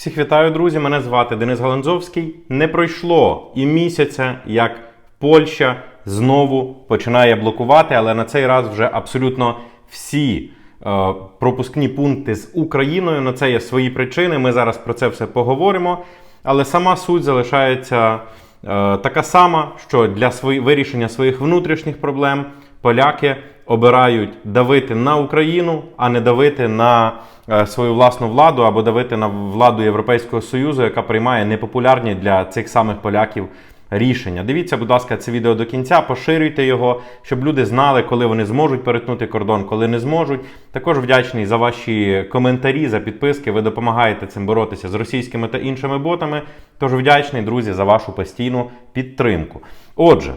Всіх вітаю, друзі! Мене звати Денис Галанзовський. Не пройшло і місяця, як Польща знову починає блокувати, але на цей раз вже абсолютно всі е, пропускні пункти з Україною. На це є свої причини. Ми зараз про це все поговоримо. Але сама суть залишається е, така сама, що для свої, вирішення своїх внутрішніх проблем поляки обирають давити на Україну, а не давити на е, свою власну владу або давити на владу Європейського Союзу, яка приймає непопулярні для цих самих поляків рішення. Дивіться, будь ласка, це відео до кінця, поширюйте його, щоб люди знали, коли вони зможуть перетнути кордон, коли не зможуть. Також вдячний за ваші коментарі, за підписки. Ви допомагаєте цим боротися з російськими та іншими ботами. Тож вдячний, друзі, за вашу постійну підтримку. Отже.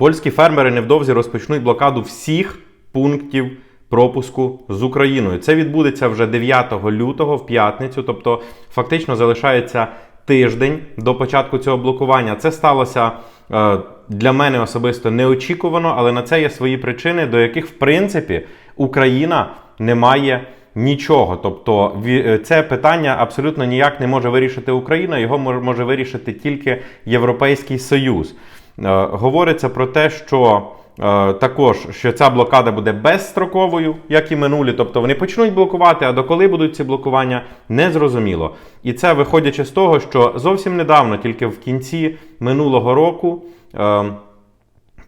Польські фермери невдовзі розпочнуть блокаду всіх пунктів пропуску з Україною. Це відбудеться вже 9 лютого в п'ятницю, тобто фактично залишається тиждень до початку цього блокування. Це сталося е, для мене особисто неочікувано, але на це є свої причини, до яких, в принципі, Україна не має. Нічого, тобто ві- це питання абсолютно ніяк не може вирішити Україна, його мож- може вирішити тільки Європейський Союз. Е, Говориться про те, що е, також що ця блокада буде безстроковою, як і минулі. Тобто вони почнуть блокувати, а доколи будуть ці блокування, не зрозуміло. І це виходячи з того, що зовсім недавно, тільки в кінці минулого року.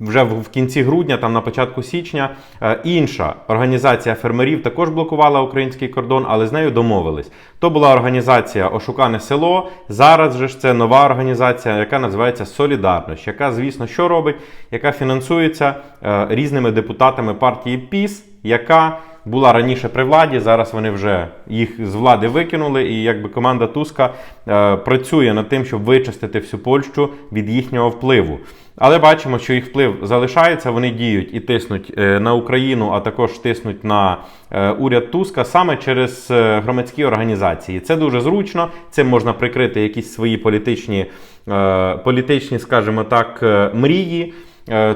Вже в в кінці грудня, там на початку січня, е, інша організація фермерів також блокувала український кордон, але з нею домовились. То була організація Ошукане село. Зараз же ж це нова організація, яка називається Солідарність, яка, звісно, що робить, яка фінансується е, різними депутатами партії ПІС, яка була раніше при владі. Зараз вони вже їх з влади викинули, і якби команда Туска е, працює над тим, щоб вичистити всю Польщу від їхнього впливу. Але бачимо, що їх вплив залишається. Вони діють і тиснуть е, на Україну, а також тиснуть на е, уряд Туска саме через е, громадські організації. Це дуже зручно. Цим можна прикрити якісь свої політичні, політичні, скажімо так, мрії.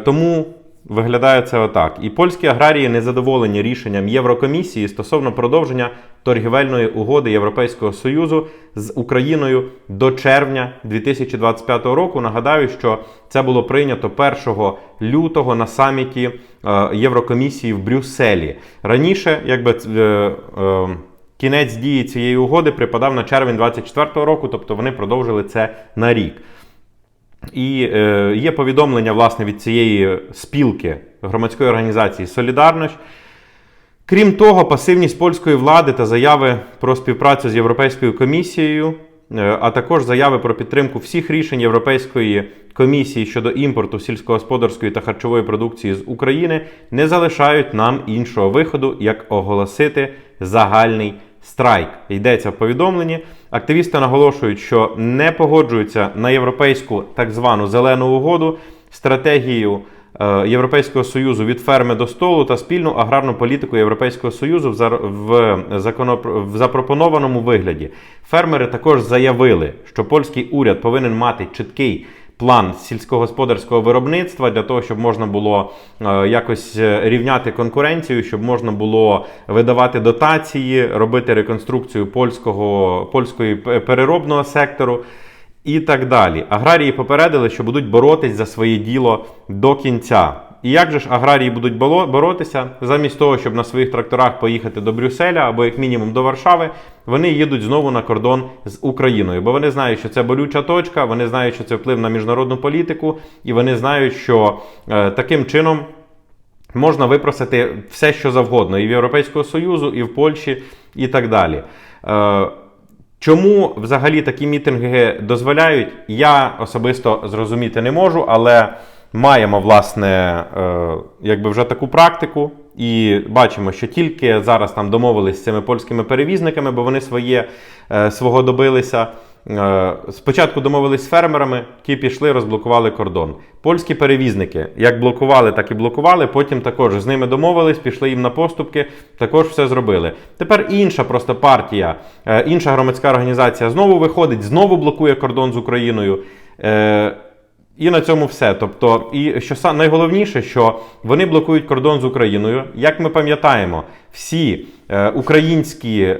Тому Виглядає це отак. І польські аграрії незадоволені рішенням Єврокомісії стосовно продовження торгівельної угоди Європейського Союзу з Україною до червня 2025 року. Нагадаю, що це було прийнято 1 лютого на саміті е, Єврокомісії в Брюсселі. Раніше, якби е, е, кінець дії цієї угоди припадав на червень 2024 року, тобто вони продовжили це на рік. І е, є повідомлення власне від цієї спілки громадської організації Солідарність. Крім того, пасивність польської влади та заяви про співпрацю з Європейською комісією, е, а також заяви про підтримку всіх рішень Європейської комісії щодо імпорту сільськогосподарської та харчової продукції з України не залишають нам іншого виходу, як оголосити загальний страйк. Йдеться в повідомленні. Активісти наголошують, що не погоджуються на європейську так звану зелену угоду, стратегію е, Європейського союзу від ферми до столу та спільну аграрну політику Європейського союзу в, законопр- в запропонованому вигляді. Фермери також заявили, що польський уряд повинен мати чіткий. План сільськогосподарського виробництва для того, щоб можна було е, якось е, рівняти конкуренцію, щоб можна було видавати дотації, робити реконструкцію польського польської переробного сектору і так далі. Аграрії попередили, що будуть боротись за своє діло до кінця. І як же ж аграрії будуть боротися, замість того, щоб на своїх тракторах поїхати до Брюсселя або як мінімум до Варшави, вони їдуть знову на кордон з Україною, бо вони знають, що це болюча точка, вони знають, що це вплив на міжнародну політику, і вони знають, що е, таким чином можна випросити все, що завгодно, і в Європейського Союзу, і в Польщі, і так далі. Е, Чому взагалі такі мітинги дозволяють, я особисто зрозуміти не можу, але маємо власне е, якби вже таку практику, і бачимо, що тільки зараз там домовились з цими польськими перевізниками, бо вони своє е, свого добилися. Е, Спочатку домовились з фермерами, ті пішли, розблокували кордон. Польські перевізники як блокували, так і блокували. Потім також з ними домовились, пішли їм на поступки, також все зробили. Тепер інша просто партія, інша громадська організація знову виходить, знову блокує кордон з Україною. І на цьому все. Тобто, і що найголовніше, що вони блокують кордон з Україною. Як ми пам'ятаємо, всі е, українські е,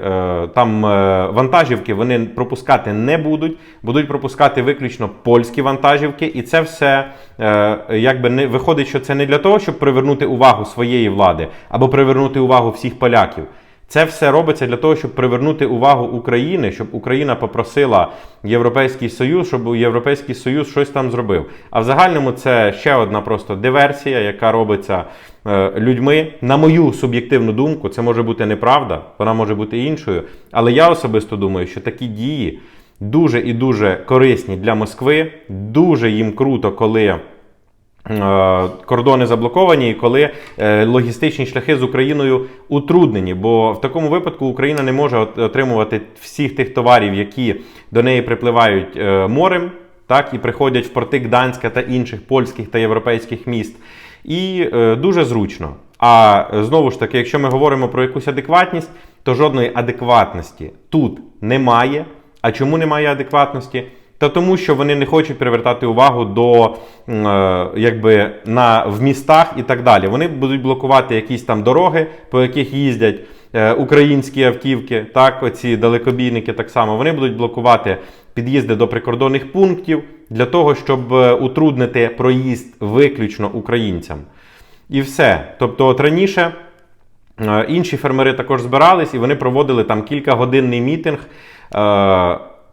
там е, вантажівки вони пропускати не будуть, будуть пропускати виключно польські вантажівки, і це все е, якби не виходить, що це не для того, щоб привернути увагу своєї влади або привернути увагу всіх поляків. Це все робиться для того, щоб привернути увагу України, щоб Україна попросила Європейський Союз, щоб Європейський Союз щось там зробив. А в загальному це ще одна просто диверсія, яка робиться е, людьми. На мою суб'єктивну думку, це може бути неправда, вона може бути іншою. Але я особисто думаю, що такі дії дуже і дуже корисні для Москви. Дуже їм круто, коли. Е, Кордони заблоковані, і коли е, логістичні шляхи з Україною утруднені, бо в такому випадку Україна не може отримувати всіх тих товарів, які до неї припливають е, морем, так і приходять в порти Гданська та інших польських та європейських міст. І дуже зручно. А знову ж таки, якщо ми говоримо про якусь адекватність, то жодної адекватності тут немає. А чому немає адекватності? Та тому, що вони не хочуть привертати увагу до е, якби на в містах і так далі. Вони будуть блокувати якісь там дороги, по яких їздять е, українські автівки, так, оці далекобійники так само. Вони будуть блокувати під'їзди до прикордонних пунктів для того, щоб е, утруднити проїзд виключно українцям. І все. Тобто, от раніше. Інші фермери також збирались і вони проводили там кількагодинний мітинг.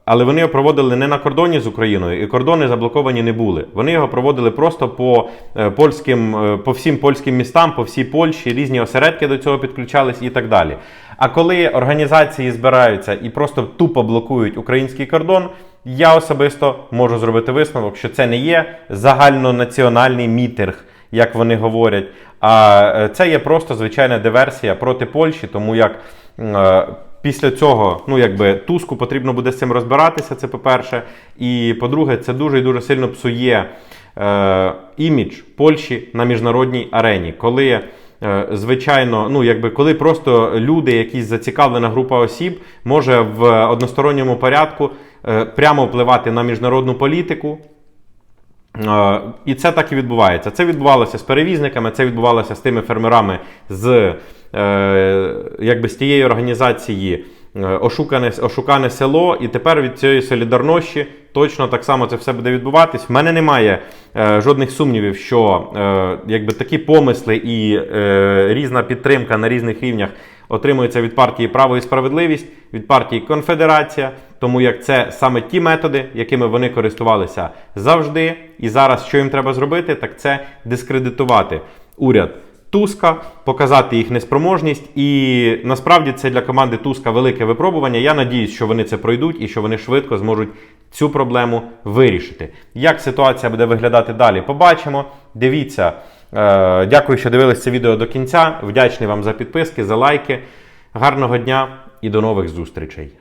Але вони його проводили не на кордоні з Україною, і кордони заблоковані не були. Вони його проводили просто по е, польським, е, по всім польським містам, по всій Польщі, різні осередки до цього підключались і так далі. А коли організації збираються і просто тупо блокують український кордон, я особисто можу зробити висновок, що це не є загальнонаціональний мітинг, як вони говорять. А е, це є просто звичайна диверсія проти Польщі, тому як після цього, ну якби Туску потрібно буде з цим розбиратися. Це по-перше. І по-друге, це дуже і дуже сильно псує е, імідж Польщі на міжнародній арені, коли. е, Звичайно, ну якби коли просто люди, якісь зацікавлена група осіб, може в односторонньому порядку е, прямо впливати на міжнародну політику, І це так і відбувається. Це відбувалося з перевізниками, це відбувалося з тими фермерами з, е, якби з тієї організації е, ошукане, ошукане село, і тепер від цієї солідарності точно так само це все буде відбуватись. В мене немає е, жодних сумнівів, що е, якби такі помисли і е, різна підтримка на різних рівнях отримується від партії Право і справедливість, від партії Конфедерація, тому як це саме ті методи, якими вони користувалися завжди. І зараз що їм треба зробити, так це дискредитувати уряд. Туска, показати їх неспроможність, і насправді це для команди Туска велике випробування. Я надіюсь, що вони це пройдуть і що вони швидко зможуть цю проблему вирішити. Як ситуація буде виглядати далі, побачимо. Дивіться. Е, Дякую, що дивились це відео до кінця. Вдячний вам за підписки, за лайки. Гарного дня і до нових зустрічей.